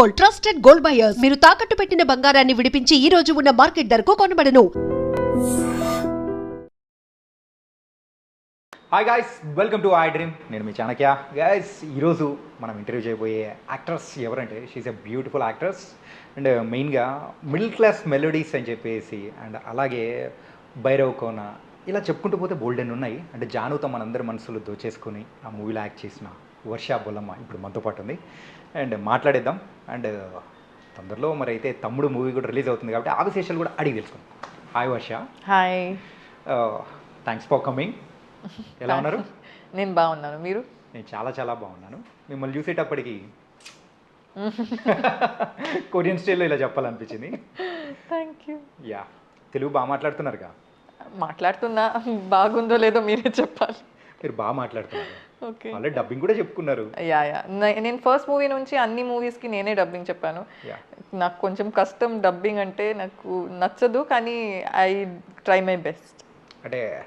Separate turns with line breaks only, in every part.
Gold trusted gold buyers మీరు తాకట్టు పెట్టిన బంగారాన్ని విడిపించి ఈ రోజు ఉన్న మార్కెట్ ధరకు కొనబడను.
Hi guys welcome to iDream నేను మీ చాణక్య. గాయస్ ఈరోజు మనం ఇంటర్వ్యూ చేయబోయే యాక్ట్రస్ ఎవరంటే she's a beautiful actress and మెయిన్గా మిడిల్ క్లాస్ మెలోడీస్ అని చెప్పేసి అండ్ అలాగే భైరవ్ కోన ఇలా చెప్పుకుంటూ పోతే బోల్డెన్ ఉన్నాయి. అంటే జానుతో మనందరి మనసులు దోచేసుకొని ఆ మూవీలో యాక్ట్ చేసిన వర్ష బొల్లమ్మ ఇప్పుడు మనతో పాటు ఉంది. అండ్ మాట్లాడేద్దాం. అండ్ తొందరలో మరి అయితే తమ్ముడు మూవీ కూడా రిలీజ్ అవుతుంది కాబట్టి ఆ విశేషాలు కూడా అడిగి తెలుసుకుందాం. Hi Varsha
hi
thanks for coming ఎలా ఉన్నారు?
నేను బాగున్నాను. మీరు?
నేను చాలా చాలా బాగున్నాను. మిమ్మల్ని చూసేటప్పటికి కొరియన్ స్టైల్లో ఇలా చెప్పాలనిపించింది.
థ్యాంక్ యూ
యా తెలుగు బాగా మాట్లాడుతున్నారుగా?
మాట్లాడుతున్నా. బాగుందో లేదో మీరే చెప్పాలి.
మీరు బాగా మాట్లాడుతున్నారు.
ఓకే.
ఆల్రెడీ డబ్బింగ్ కూడా చెప్పుకున్నారు.
Yeah yeah. నేను ఫస్ట్ మూవీ నుంచి అన్ని మూవీస్కి నేనే డబ్బింగ్ చెప్పాను. నాకు కొంచెం కష్టం డబ్బింగ్ అంటే నాకు నచ్చదు కానీ ఐ ట్రై మై బెస్ట్
అంటే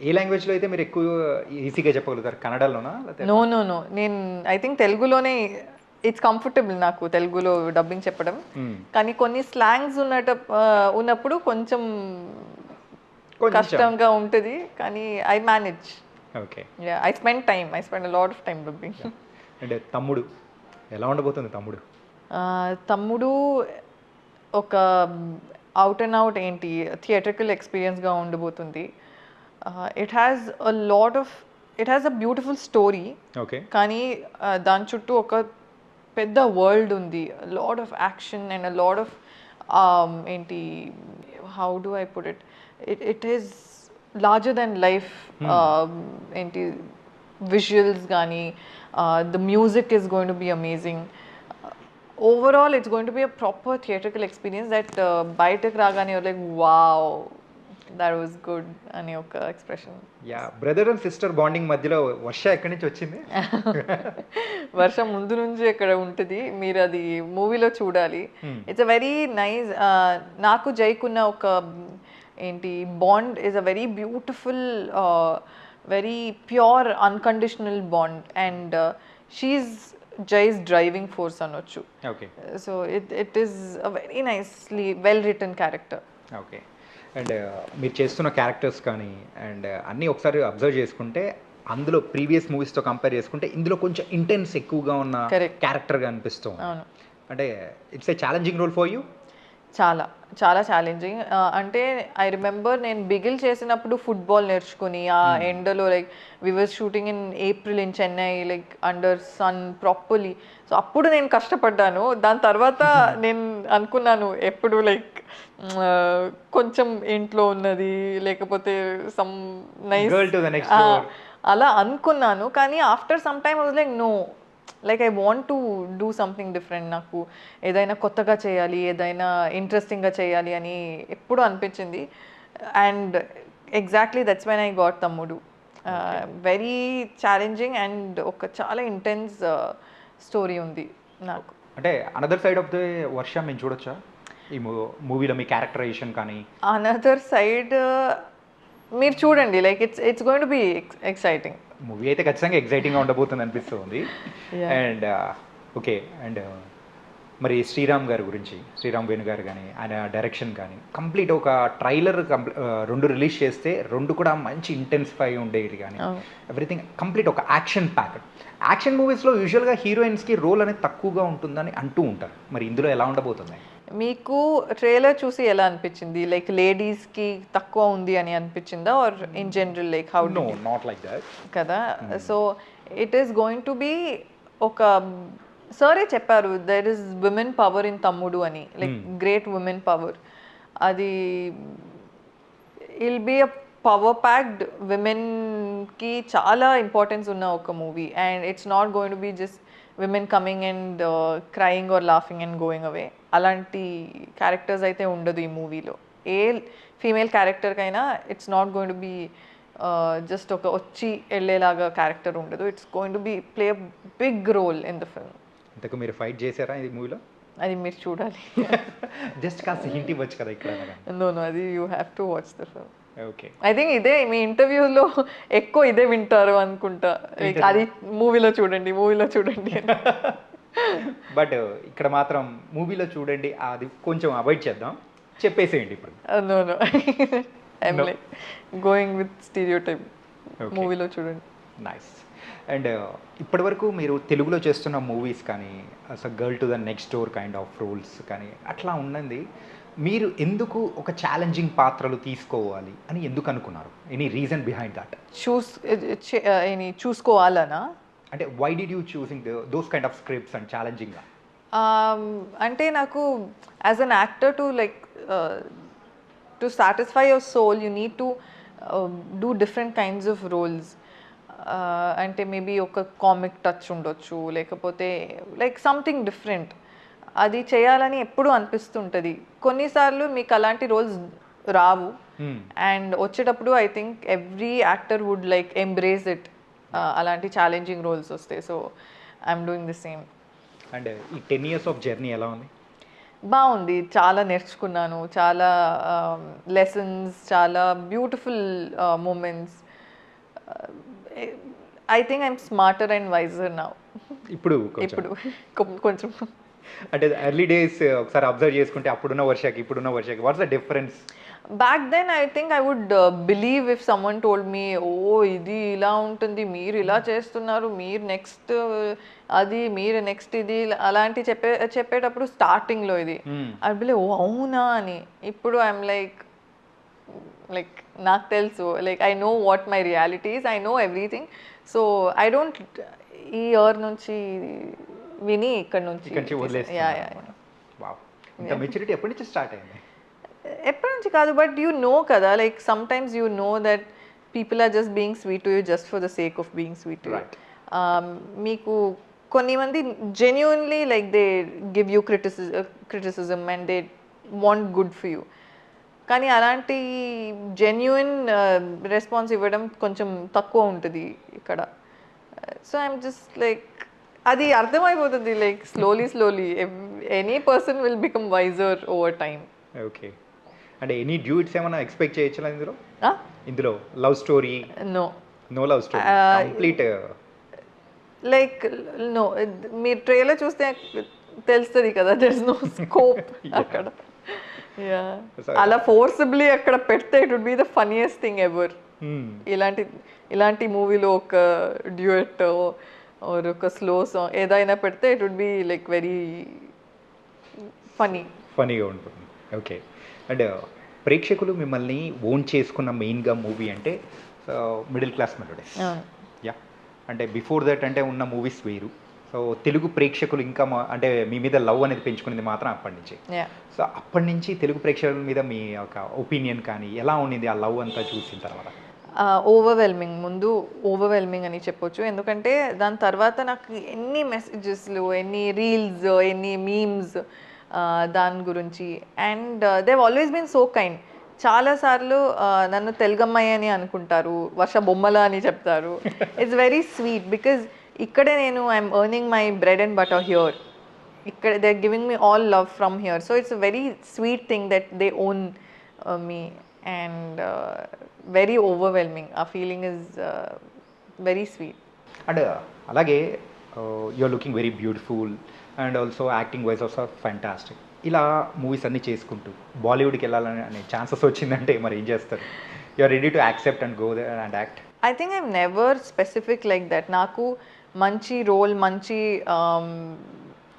ఏ లాంగ్వేజ్లో అయితే మీరు ఎక్కువ ఈజీగా చెప్పగలుగుతారు? కన్నడలోనా?
నో నో నో నేను ఐ థింక్ తెలుగులోనే ఇట్స్ కంఫర్టబుల్ నాకు తెలుగులో డబ్బింగ్ చెప్పడం.
Hmm.
కానీ కొన్ని స్లాంగ్స్ ఉన్నట ఉన్నప్పుడు కొంచెం. కష్టంగా ఉంటుంది. కానీ I manage
okay
I spend time I spend lot of time dubbing
అంటే తమ్ముడు ఎలా ఉండబోతుంది తమ్ముడు?
తమ్ముడు ఒక అవుట్ అండ్ అవుట్ ఏంటి థియేట్రికల్ ఎక్స్పీరియన్స్గా ఉండబోతుంది. It has a lot of it has a beautiful story
okay
కానీ దాని చుట్టూ ఒక పెద్ద వరల్డ్ ఉంది. Lot of action and lot of ఏంటి how do I put it it it is larger than life ఏంటి విజువల్స్ కానీ the music is going to be amazing overall it's going to be a proper theatrical experience that బయటకు రాగానే like wow that was good అనే ఒక expression
yeah brother and sister bonding మధ్యలో వర్ష ఎక్కడి నుంచి వచ్చింది?
వర్షం ముందు నుంచి అక్కడ ఉంటుంది? మీరు అది మూవీలో చూడాలి. ఇట్స్ అ వెరీ నైస్ నాకు జైకున్న ఒక ఏంటి bond is a very beautiful very pure unconditional bond and she's Jai's driving force అనొచ్చు. So it it is a very nicely well written character
okay and మీరు చేస్తున్న క్యారెక్టర్స్ కానీ and అన్నీ ఒకసారి అబ్జర్వ్ చేసుకుంటే అందులో ప్రీవియస్ మూవీస్తో కంపేర్ చేసుకుంటే ఇందులో కొంచెం ఇంటెన్స్ ఎక్కువగా ఉన్న. క్యారెక్టర్గా అనిపిస్తుంది అంటే it's a challenging role for you?
చాలా చాలా ఛాలెంజింగ్ అంటే ఐ రిమెంబర్ నేను బిగిల్ చేసినప్పుడు ఫుట్బాల్ నేర్చుకుని ఆ ఎండలో like we were shooting in April in Chennai like under sun properly so అప్పుడు నేను కష్టపడ్డాను. దాని తర్వాత నేను అనుకున్నాను ఎప్పుడు లైక్ కొంచెం ఇంట్లో ఉన్నది లేకపోతే సమ్ నైస్. అలా అనుకున్నాను. కానీ after some time was like no like I want to do something different నాకు. ఏదైనా కొత్తగా చేయాలి ఏదైనా ఇంట్రెస్టింగ్గా చేయాలి అని ఎప్పుడు అనిపించింది. And exactly that's when I got Thammudu. Very challenging and ఒక చాలా ఇంటెన్స్ స్టోరీ ఉంది నాకు.
అంటే another side of the Varsha మేము చూడొచ్చా? ఈ మూవీలో మీ క్యారెక్టరైజేషన్ కానీ.
అనదర్ సైడ్ మీరు చూడండి. Like it's it's going to be exciting
movie అయితే ఖచ్చితంగా ఎగ్జైటింగ్గా ఉండబోతుంది అనిపిస్తుంది. అండ్ ఓకే అండ్ మరి శ్రీరామ్ గారి గురించి శ్రీరామ్ వేణు గారు కానీ ఆయన డైరెక్షన్ కానీ కంప్లీట్ ఒక ట్రైలర్ రెండు రిలీజ్ చేస్తే రెండు కూడా మంచి ఇంటెన్సిఫై ఉండేది కానీ ఎవ్రీథింగ్ కంప్లీట్ ఒక యాక్షన్ ప్యాక్ యాక్షన్ మూవీస్లో యూజువల్గా హీరోయిన్స్కి రోల్ అనేది తక్కువగా ఉంటుందని అంటూ ఉంటారు. మరి ఇందులో ఎలా ఉండబోతుంది?
మీకు ట్రైలర్ చూసి ఎలా అనిపించింది? లైక్ లేడీస్కి తక్కువ ఉంది అని అనిపించిందా? Or in general like how
no not like that
కదా? So it is going to be ఒక సరే చెప్పారు there is women power in Thammudu అని. లైక్ గ్రేట్ ఉమెన్ పవర్ అది will be a power packed విమెన్కి చాలా ఇంపార్టెన్స్ ఉన్న ఒక movie and it's not going to be just women coming and crying or laughing and going away అలాంటి characters అయితే ఉండదు ఈ మూవీలో. A female క్యారెక్టర్కైనా it's not going to be just ఒక వచ్చి వెళ్ళేలాగా క్యారెక్టర్ ఉండదు. It's going to be play big role in the film
ఇంతకు మీరు ఫైట్ చేశారా ఈ మూవీలో?
అది మీరు చూడాలి.
జస్ట్ కాస్త హింట్ ఇవ్వచ్చు కదా ఇక్కడ
నో నో అది you have to watch the film
okay
I think ఇదే మీ ఇంటర్వ్యూలో ఎక్కువ ఇదే వింటారు అనుకుంటా. అది మూవీలో చూడండి మూవీలో చూడండి.
బట్ ఇక్కడ మాత్రం మూవీలో చూడండి అది కొంచెం అవాయిడ్ చేద్దాం. చెప్పేసేయండి ఇప్పుడు.
No no I'm
No.
Like going with stereotype. మూవీలో చూడండి.
నైస్ అండ్ ఇప్పటివరకు మీరు తెలుగులో చేస్తున్న మూవీస్ కానీ అసలు girl to the next door kind of roles కానీ అట్లా ఉన్నది మీరు ఎందుకు ఒక ఛాలెంజింగ్ పాత్రలు తీసుకోవాలి అని ఎందుకు అనుకున్నారు? Any reason behind that
choose చూసుకోవాలనా?
అంటే why did you choosing those kind of scripts and ఛాలెంజింగ్గా
అంటే నాకు as an actor to like to satisfy your soul you need to do different kinds of roles అంటే maybe ఒక comic touch ఉండొచ్చు లేకపోతే like something different అది చేయాలని ఎప్పుడూ అనిపిస్తుంటుంది. కొన్నిసార్లు మీకు అలాంటి రోల్స్ రావు. అండ్ వచ్చేటప్పుడు I think every actor would like embrace it అలాంటి ఛాలెంజింగ్ రోల్స్ వస్తాయి. So I'm doing the same
and ఈ టెన్ ఇయర్స్ ఆఫ్ జర్నీ ఎలా ఉంది?
బాగుంది. చాలా నేర్చుకున్నాను. చాలా లెసన్స్ చాలా beautiful moments I think I'm smarter and wiser నా
ఇప్పుడు
ఇప్పుడు. కొంచెం.
అంటే ఎర్లీ డేస్ ఒకసారి అబ్జర్వ్ చేసుకుంటే అప్పుడున్న వర్షకి ఇప్పుడున్న వర్షకి what's the difference
back then I think I would believe if someone told me oh ఇది ఇలా ఉంటుంది మీరు ఇలా చేస్తున్నారు మీరు నెక్స్ట్ అది మీరు నెక్స్ట్ ఇది అలాంటి చెప్పే చెప్పేటప్పుడు స్టార్టింగ్లో ఇది. అది బిలే ఓ అవునా? అని. ఇప్పుడు ఐఎమ్ లైక్ లైక్ నాకు తెలుసు. Like I know what my realities I know everything so I don't ఈ ఇయర్ నుంచి విని ఇక్కడ నుంచి యా
మెచ్యూరిటీ ఎప్పటి నుంచి స్టార్ట్ అయింది?
ఎప్పటి నుంచి కాదు బట్ యూ నో కదా like sometimes you know that people are just being sweet to you just for the sake of being sweet to. మీకు కొన్ని మంది genuinely like they give you criticis criticism and they want good for you కానీ అలాంటి genuine response ఇవ్వడం కొంచెం తక్కువ ఉంటుంది ఇక్కడ. సో ఐఎమ్ జస్ట్ లైక్ అది అర్థమైపోతుంది like slowly slowly any person will become wiser over time
okay అంటే ఎనీ డ్యూట్స్ ఏమైనా ఎక్స్పెక్ట్ చేయొచ్చా ఇందులో? ఇందులో love story
no
no love story complete
like no మీరు ట్రైలర్ చూస్తే తెలుస్తుంది కదా దర్ ఇస్ నో స్కోప్ అక్కడ. అలా ఫోర్సిబ్లీ అక్కడ పెడితే it would be the funniest thing ever ఇలాంటి ఇలాంటి మూవీలో ఒక డ్యూయట్ ఆర్ ఒక స్లో సాంగ్ ఏదైనా పెడితే it would be like very funny
ఫనీగా ఉంటుంది. ఓకే అండ్ ప్రేక్షకులు మిమ్మల్ని ఓన్ చేసుకున్న మెయిన్గా మూవీ అంటే మిడిల్ క్లాస్ మెలోడీస్ యా అంటే బిఫోర్ దట్ అంటే ఉన్న మూవీస్ వేరు. సో తెలుగు ప్రేక్షకులు ఇంకా మా- అంటే మీ మీద లవ్ అనేది పెంచుకునేది మాత్రం అప్పటి నుంచి. సో అప్పటి నుంచి తెలుగు ప్రేక్షకుల మీద మీ ఒక ఒపీనియన్ కానీ ఎలా ఉండింది ఆ లవ్ అంతా చూసిన తర్వాత?
ఓవర్వెల్మింగ్ ముందు ఓవర్వెల్మింగ్ అని చెప్పొచ్చు. ఎందుకంటే దాని తర్వాత నాకు ఎన్ని మెసేజెస్లు ఎన్ని రీల్స్ ఎన్ని మీమ్స్ దాని గురించి. And they've always been so kind చాలాసార్లు నన్ను తెలుగమ్మాయి అని అనుకుంటారు వర్ష బొమ్మల అని చెప్తారు. ఇట్స్ వెరీ స్వీట్ బికాజ్ ఇక్కడే నేను I'm earning my bread and butter here ఇక్కడ they are giving me all love from here so it's very sweet thing that they own me and very overwhelming ఆ feeling is very sweet
and అలాగే you're looking very beautiful and also acting wise also fantastic. ఇలా movies అన్నీ చేసుకుంటూ బాలీవుడ్కి వెళ్ళాలని అనే chances వచ్చిందంటే మరి ఏం చేస్తారు? You're ready to accept and go and act
I think I'm never specific like that నాకు మంచి రోల్ మంచి um,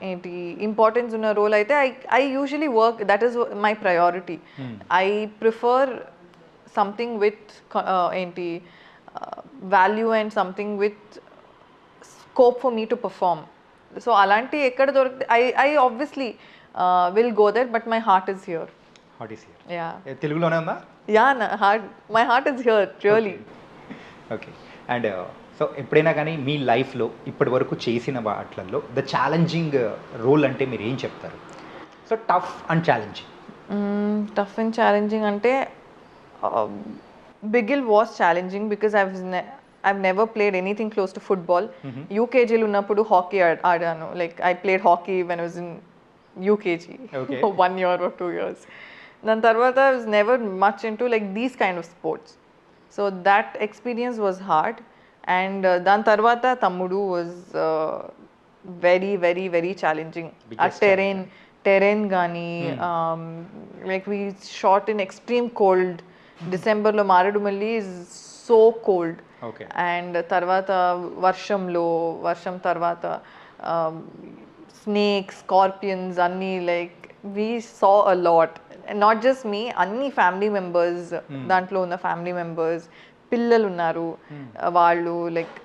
ఏంటి ఇంపార్టెన్స్ ఉన్న రోల్ అయితే I I usually work that is my priority I prefer something with ఏంటి value and something with scope for me to perform so అలాంటి ఎక్కడ దొరికితే I I obviously will go that but my heart is here
heart is here
yeah
తెలుగులోనే ఉందా?
Yeah heart my heart is here really
okay and so ఎప్పుడైనా కానీ మీ లైఫ్లో ఇప్పటి వరకు చేసిన వాటిల్లో ద ఛాలెంజింగ్ రోల్ అంటే మీరు ఏం చెప్తారు? So tough and challenging
tough and challenging అంటే Bigil was challenging because I I've never played anything close to football యూకేజీలో ఉన్నప్పుడు హాకీ ఆడాను like I played hockey when was in UKG
Okay.
One year or two years దాని తర్వాత I was never much into like these kind of sports so that experience was hard and దాని తర్వాత Thammudu was very very very challenging ఆ
Biggest
terrain terrain కానీ like we shot in extreme cold డిసెంబర్లో Maredumilli is so cold
okay
and తర్వాత వర్షంలో వర్షం తర్వాత snakes scorpions అన్నీ like we saw a lot not just me అన్ని family members దాంట్లో ఉన్న ఫ్యామిలీ మెంబర్స్ పిల్లలు ఉన్నారు uh, వాళ్ళు like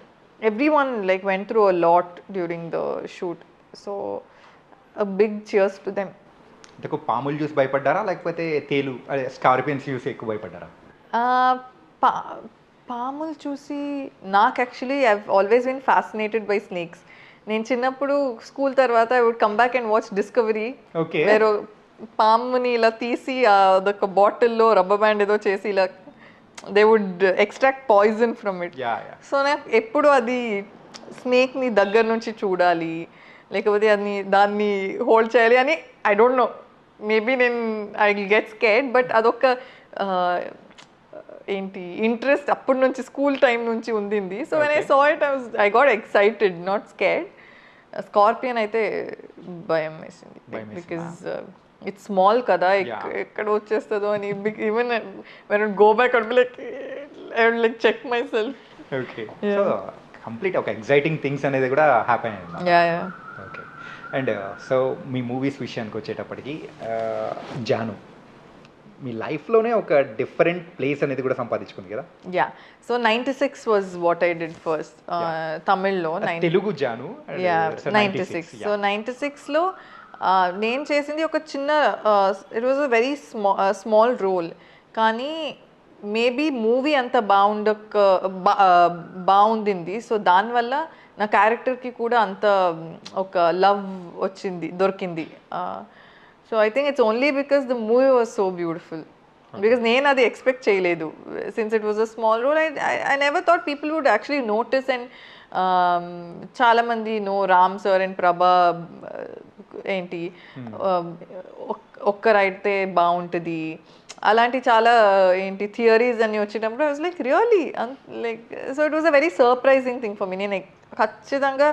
everyone like went through a lot during the shoot so big cheers to them
అంటే పాములు చూసి భయపడ్డారా? లేకపోతే తేలు అదే స్కార్పియన్స్ చూసి ఎక్కువ భయపడ్డారా?
పాములు చూసి నాకు actually I always been fascinated by snakes నేను చిన్నప్పుడు స్కూల్ తర్వాత I would come back and watch Discovery
okay.
వేరే పాముని ఇలా తీసి అదొక బాటిల్లో రబ్బర్ బ్యాండ్ ఏదో చేసి ఇలా they would extract poison from it so నాకు ఎప్పుడు అది స్నేక్ని దగ్గర నుంచి చూడాలి లేకపోతే అది దాన్ని హోల్డ్ చేయాలి అని ఐ డోంట్ నో మేబీ నేను ఐ గెట్ స్కేడ్ బట్ అదొక ఏంటి ఇంట్రెస్ట్ అప్పటి నుంచి స్కూల్ టైం నుంచి ఉండింది. So when I saw it I I got excited not scared scorpion అయితే భయం వేసింది? బికాజ్ ఇట్స్ స్మాల్ కదా. ఎక్కడ వచ్చేస్తుందో అని even when go back like like check myself
okay complete ఒక ఎగ్జైటింగ్ థింగ్స్ అనేది కూడా హ్యాపీ అయింది ఓకే అండ్ సో మీ మూవీస్ విషయానికి వచ్చేటప్పటికి uh, జాను. మీ లైఫ్లోనే ఒక డిఫరెంట్ ప్లేస్ అనేది కూడా సంపాదించుకుంది కదా?
Yeah so ninety six was what I did first తమిళ్ళో
Telugu Jaanu
yeah ninety six so ninety సిక్స్లో నేను చేసింది ఒక చిన్న it was a very sma small role కానీ మేబీ మూవీ అంత బాగుండక uh, బాగుండింది. సో దానివల్ల నా క్యారెక్టర్కి కూడా అంత um, ఒక లవ్ వచ్చింది దొరికింది. So I think it's only because the movie was so beautiful because నేను అది ఎక్స్పెక్ట్ చేయలేదు. Since it was a small role I I never thought people would actually notice and చాలామంది నో Ram sir and Prabha uh, ఏంటి um, ఒక్- ఒక్కరైతే బాగుంటుంది. అలాంటి చాలా ఏంటి థియరీస్ అని వచ్చినప్పుడు I was like really like so it was a very surprising thing for me నేను ఖచ్చితంగా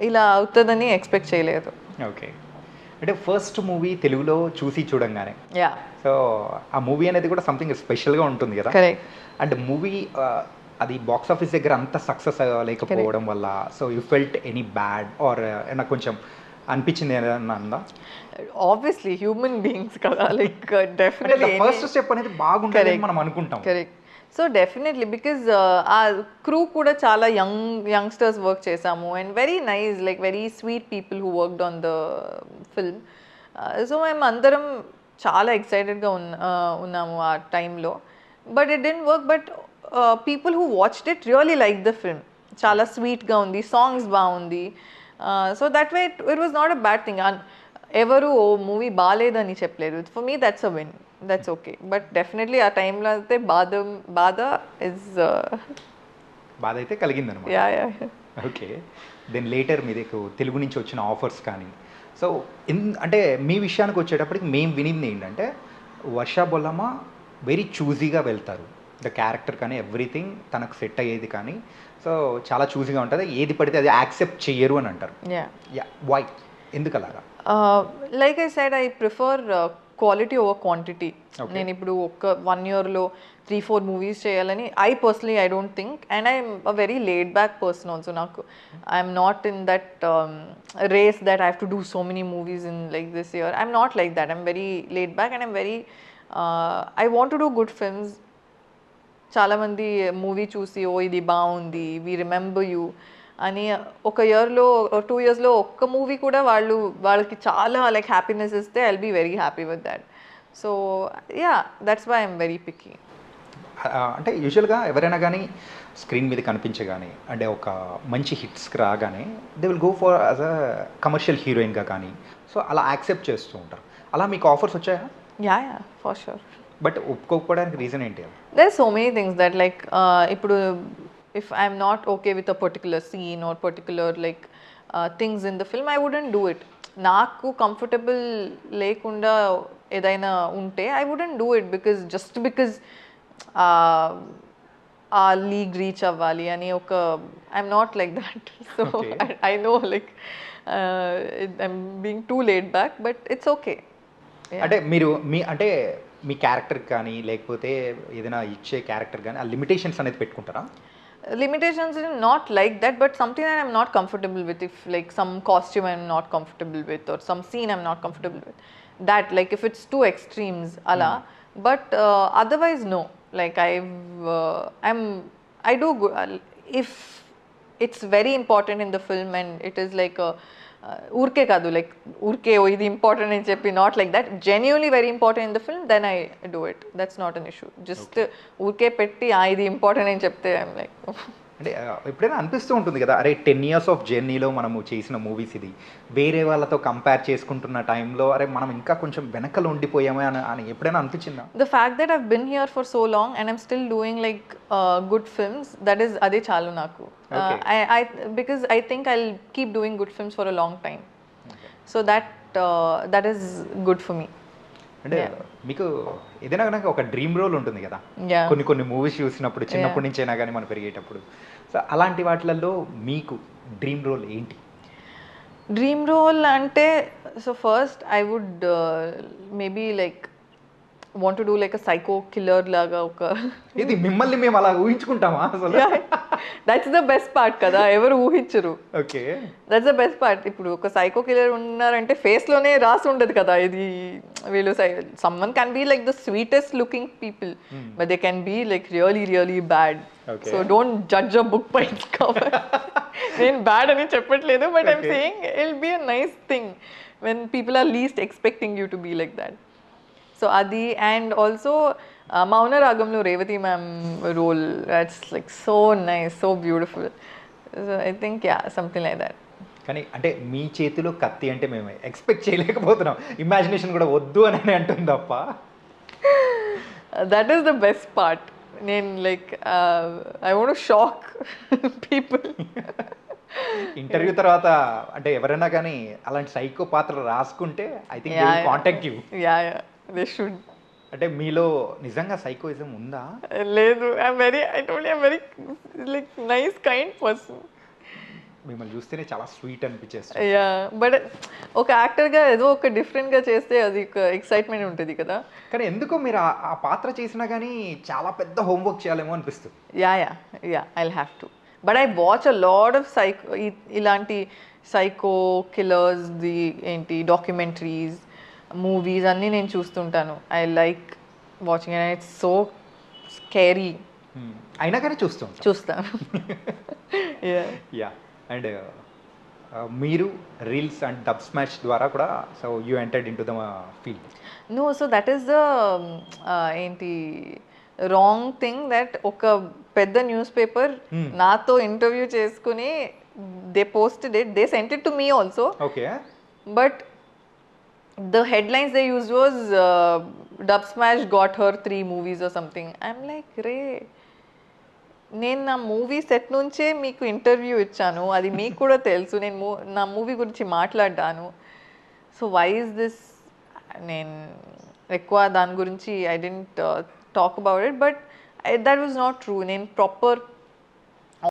ఇలా అవుతుందని ఎక్స్పెక్ట్ చేయలేదు.
ఓకే అంటే ఫస్ట్ మూవీ తెలుగులో చూసి చూడంగానే.
యా.
సో ఆ మూవీ అనేది కూడా సంథింగ్ స్పెషల్గా ఉంటుంది కదా. అండ్ మూవీ అది బాక్స్ ఆఫీస్ దగ్గర అంత సక్సెస్ లేకపోవడం వల్ల so you felt any bad or ఏమన్నా కొంచెం అనిపించింది ఏదన్నా
ఆబ్వియస్లీ హ్యూమన్ బీయింగ్స్ కదా లైక్ డెఫినెట్లీ
ఫస్ట్ స్టెప్ అనేది బాగుంటుంది. మనం అనుకుంటాం.
కరెక్ట్ సో డెఫినెట్లీ బికాజ్ ఆ క్రూ కూడా చాలా యంగ్ యంగ్స్టర్స్ వర్క్ చేసాము. And very nice like very sweet people who worked on the film so మేము అందరం చాలా ఎక్సైటెడ్గా ఉన్న ఉన్నాము ఆ టైంలో but it didn't work but people who watched it really like the film చాలా స్వీట్గా ఉంది సాంగ్స్ బాగుంది. So that way it was not a bad thing ఎవరు ఓ మూవీ బాగాలేదని చెప్పలేదు for me that's a win that's okay but definitely ఆ టైంలో అయితే బాధ బాధ ఇస్
బాధ అయితే కలిగింది అనమాట
yeah yeah
okay then later మీ దగ్గర తెలుగు నుంచి వచ్చిన ఆఫర్స్ కానీ. సో అంటే మీ విషయానికి వచ్చేటప్పటికి మేము వినింది ఏంటంటే వర్ష బొల్లమ్మ వెరీ చూజీగా వెళ్తారు. ద క్యారెక్టర్ కానీ ఎవ్రీథింగ్ తనకు సెట్ అయ్యేది కానీ. సో చాలా చూజీగా ఉంటుంది. ఏది పడితే అది యాక్సెప్ట్ చెయ్యరు అని అంటారు.
యా
యా వై ఎందుకు అలాగా
like I side I prefer quality over quantity. నేను ఇప్పుడు ఒక వన్ ఇయర్లో త్రీ ఫోర్ మూవీస్ చేయాలని I personally I don't think and I'm a very laid back person also నాకు. I'm not in that race that I have to do so many movies in like this year I'm not like that I'm very laid back and I'm very I want to do good films చాలామంది movie చూసి ఓ ఇది బాగుంది. We remember you అని ఒక ఇయర్లో two ఇయర్స్లో ఒక్క movie కూడా వాళ్ళు వాళ్ళకి చాలా లైక్ హ్యాపీనెస్ ఇస్తే I'll be very happy with that so yeah that's why I'm very picky
ఆ, అంటే యూజువల్గా ఎవరైనా కానీ స్క్రీన్ మీద కనిపించగానే అంటే ఒక మంచి హిట్స్కి రాగానే they will go for as a commercial హీరోయిన్గా కానీ సో అలా యాక్సెప్ట్ చేస్తూ ఉంటారు. అలా మీకు ఆఫర్స్ వచ్చాయా?
Yeah yeah for sure
but ఒప్పుకోకపోవడానికి reason ఏంటి?
So many things that like uh, ఇప్పుడు if i'm not okay with a particular scene or particular like uh, things in the film i wouldn't do it. నాకు comfortable లేకుండా ఏదైనా ఉంటే I wouldn't do it because just because ఆ league reach అవ్వాలి అని ఒక I'm not like that so. I know like I'm being too laid back but it's okay
అంటే మీరు మీ అంటే మీ క్యారెక్టర్ కానీ లేకపోతే ఏదైనా ఇచ్చే క్యారెక్టర్ కానీ ఆ లిమిటేషన్స్ అనేది పెట్టుకుంటారా?
Limitations is not like that but something that i'm not comfortable with if like some costume i'm not comfortable with or some scene i'm not comfortable with. That like if it's two extremes ala but uh, otherwise no. Like i've uh, i'm i do go- if it's very important in the film and it is like a ఊరికే కాదు like ఊరికే "ఓ, ఇది important అని చెప్పి not like that genuinely very important in the film then I do it that's not an issue just ఊరికే పెట్టి "ఆ, ఇది ఇంపార్టెంట్ అని చెప్తే ఐమ్ లైక్
అంటే ఎప్పుడైనా అనిపిస్తూ ఉంటుంది కదా అరే టెన్ ఇయర్స్ ఆఫ్ జర్నీలో మనము చేసిన మూవీస్ ఇది. వేరే వాళ్ళతో కంపేర్ చేసుకుంటున్న టైంలో అరే మనం ఇంకా కొంచెం వెనకలు ఉండిపోయామే అని అని ఎప్పుడైనా అనిపించిందా?
The fact that have been here for so long and I'm still doing like good films that is
అదే
చాలు నాకు. I because I think I keep doing good films for a long time so that that is good for me
అంటే మీకు ఏదైనా కనుక ఒక dream role ఉంటుంది కదా. కొన్ని కొన్ని మూవీస్ చూసినప్పుడు చిన్నప్పటి నుంచి అయినా కానీ మనం పెరిగేటప్పుడు. సో అలాంటి వాటిలలో మీకు డ్రీమ్ రోల్ ఏంటి?
Dream role ante so first I would uh, maybe to do like a psycho killer laga oka
ఇది మిమ్మల్ని మేము అలా ఊహించుకుంటామా అసలు?
That's the best part కదా ఎవరు ఊహించరు.
Okay
that's the best part ఇప్పుడు ఒక సైకో కిల్లర్ ఉన్నారంటే ఫేస్లోనే రాసి ఉండదు కదా ఇది వీళ్ళు someone can be like the sweetest looking people but they can be like really really bad. So don't judge a book by its cover నేను bad అని చెప్పట్లేదు but I'm. Saying it'll be a nice thing when people are least expecting you to be like that so అది and also మౌన రాగంలో Revathi ma'am role that's like so nice so beautiful so I think yeah something like that
కానీ అంటే మీ చేతిలో కత్తి అంటే మేము expect చేయలేకపోతున్నాం. ఇమాజినేషన్ కూడా వద్దు అని అంటుంది తప్ప.
That is the best part నేను like I want shock people
interview తర్వాత అంటే ఎవరైనా కానీ అలాంటి సైకో పాత్ర రాసుకుంటే I think contact you
yeah yeah they should
అంటే మీలో నిజంగా సైకోయిజం ఉందా?
లేదు. I very I told I very like nice kind person
మిమ్మల్ని చూస్తేనే చాలా స్వీట్ అనిపించేస్తుంది.
యా బట్ ఒక యాక్టర్గా ఏదో ఒక డిఫరెంట్గా చేస్తే అది ఒక ఎక్సైట్మెంట్ ఉంటుంది కదా.
కానీ ఎందుకో మీరు ఆ- ఆ పాత్ర చేసినా కానీ చాలా పెద్ద హోంవర్క్ చేయాలేమో అనిపిస్తుంది.
Yeah yeah yeah I have to but I watch a lot of psycho ఇలాంటి సైకో కిల్లర్స్ ది ఏంటి డాక్యుమెంటరీస్ మూవీస్ అన్నీ నేను చూస్తుంటాను. I like watching and it's so scary.
అయినా కానీ చూస్తూ
చూస్తాను. యా
యా అండ్ మీరు రీల్స్ అండ్ డబ్ స్మాష్ ద్వారా కూడా so you entered into the field
no so that is the ఏంటి రాంగ్ థింగ్ దట్ ఒక పెద్ద న్యూస్ పేపర్
Hmm.
నాతో ఇంటర్వ్యూ చేసుకుని they posted it they sent it to me also
okay
But the headlines they used was uh, Dub Smash got her three movies or something. I'm like, రే నేను నా movie set నుంచే మీకు interview ఇచ్చాను. అది మీకు కూడా తెలుసు. నేను మూ- నా మూవీ గురించి మాట్లాడ్డాను. సో వై ఇస్ దిస్ నేను ఎక్కువ దాని గురించి I didn't talk about it but that was not true నేను ప్రాపర్